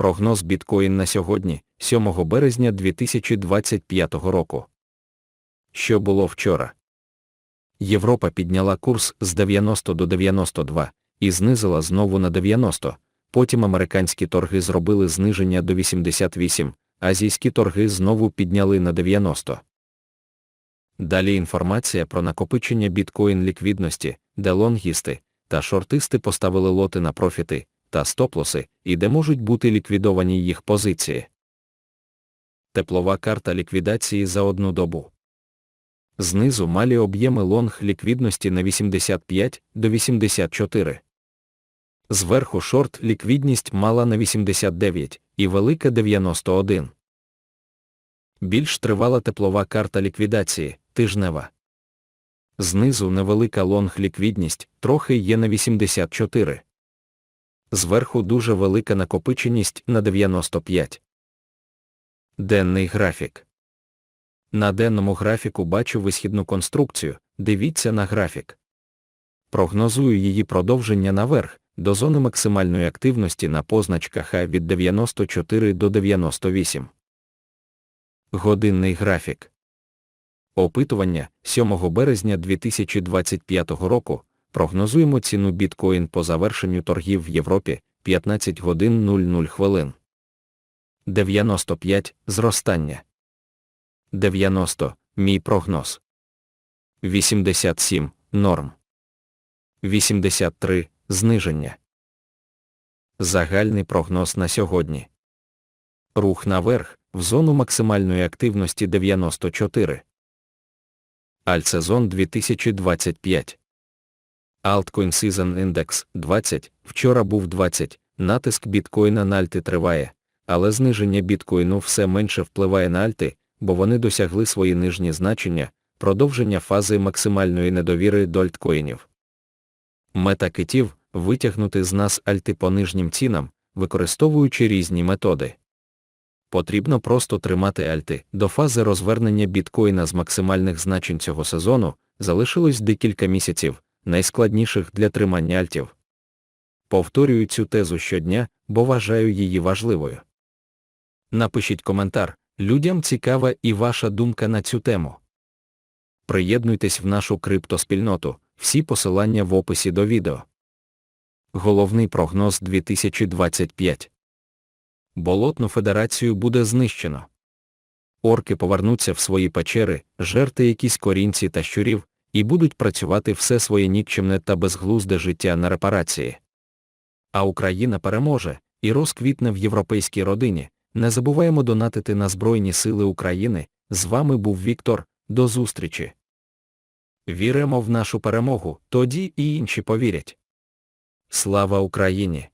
Прогноз біткоін на сьогодні, 7 березня 2025 року. Що було вчора? Європа підняла курс з 90 до 92 і знизила знову на 90, потім американські торги зробили зниження до 88, азійські торги знову підняли на 90. Далі інформація про накопичення біткоін ліквідності, де лонгісти та шортисти поставили лоти на профіти та стоп-лоси, і де можуть бути ліквідовані їх позиції. Теплова карта ліквідації за одну добу. Знизу малі об'єми лонг ліквідності на 85 до 84. Зверху шорт ліквідність мала на 89 і велика 91. Більш тривала теплова карта ліквідації тижнева. Знизу невелика лонг ліквідність, трохи є на 84. Зверху дуже велика накопиченість на 95. Денний графік. На денному графіку бачу висхідну конструкцію, дивіться на графік. Прогнозую її продовження наверх, до зони максимальної активності на позначках А від 94 до 98. Годинний графік. Опитування 7 березня 2025 року. Прогнозуємо ціну біткоін по завершенню торгів в Європі 15 годин 00 хвилин. 95 зростання. 90 мій прогноз. 87 норм. 83 зниження. Загальний прогноз на сьогодні. Рух наверх в зону максимальної активності 94. Альтсезон 2025. Altcoin Season Index 20, вчора був 20, натиск біткоїна на альти триває, але зниження біткоїну все менше впливає на альти, бо вони досягли свої нижні значення, продовження фази максимальної недовіри до альткоїнів. Мета китів витягнути з нас альти по нижнім цінам, використовуючи різні методи. Потрібно просто тримати альти. До фази розвернення біткоїна з максимальних значень цього сезону залишилось декілька місяців найскладніших для тримання альтів. Повторюю цю тезу щодня, бо вважаю її важливою. Напишіть коментар, людям цікава і ваша думка на цю тему. Приєднуйтесь в нашу криптоспільноту, всі посилання в описі до відео. Головний прогноз 2025 Болотну федерацію буде знищено. Орки повернуться в свої печери, жерти якісь корінці та щурів, і будуть працювати все своє нікчемне та безглузде життя на репарації. А Україна переможе і розквітне в європейській родині. Не забуваємо донатити на Збройні Сили України. З вами був Віктор. До зустрічі. Віримо в нашу перемогу, тоді і інші повірять. Слава Україні!